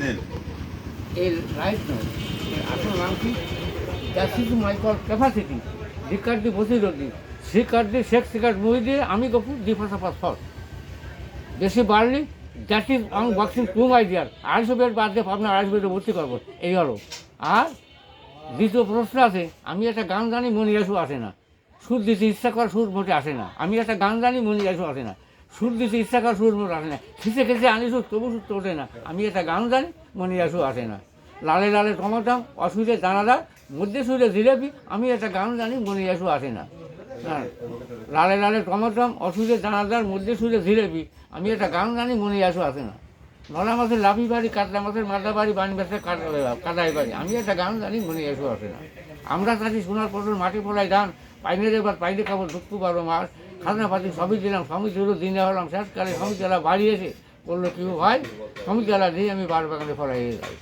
নেন। এর রাইট নয়। আসল নাম কি? That is my call capacity required দি বসিরুদ্দিন শ্রীকার্ড শেখ শ্রীকার্ড মহিদিন আমি কপু দি ফাঁসা পাস ফল। বেশি বাড়লি দ্যাট ইজ অন ওয়াক্সিং টু মাই ডিয়ার আড়াইশো বেড বাদ দিয়ে আপনার আড়াইশো বেডে ভর্তি করব। এই হলো। আর দ্বিতীয় প্রশ্ন আছে, আমি একটা গান জানি মনে আসু আসে না। সুর দিতে ইচ্ছা কর, সুর ভোটে আসে না। আমি একটা গান জানি মনে আসু আসে না। সুর দিতে ইচ্ছা কর সুর আসে না। খিসে খেসে আনি সুর, তবু সুর ওঠে না। আমি একটা গান জানি মনে আসু আসে না। লালে লালে টমাটাম অসুবিধে দানাদার মধ্যে সুরে জিলেপি, আমি একটা গান জানি মনে আসু আসে না। হ্যাঁ। লালে লালে টমাটাম অসুবিধে দানাদার মধ্যে সুরে জিলেপি, আমি একটা গান জানি মনে আসু আসে না। নলা মাছের লাভি বাড়ি, কাতলা মাছের মাদা বাড়ি, বান বেসে কাদাই বাড়ি, আমি একটা গান জানি মনে এসো আসে না। আমরা চাষি সোনার পটল মাটি পোলাই ধান পাইনের এবার পাইনে খাব দুঃখ বারো মাস খাজনা পাতি সবই দিলাম ছিল দিনে হলাম শেষকালে জেলা বাড়ি এসে বলল, কি ভাই? জেলা দিয়ে আমি বার বাগানে ফলাই যাই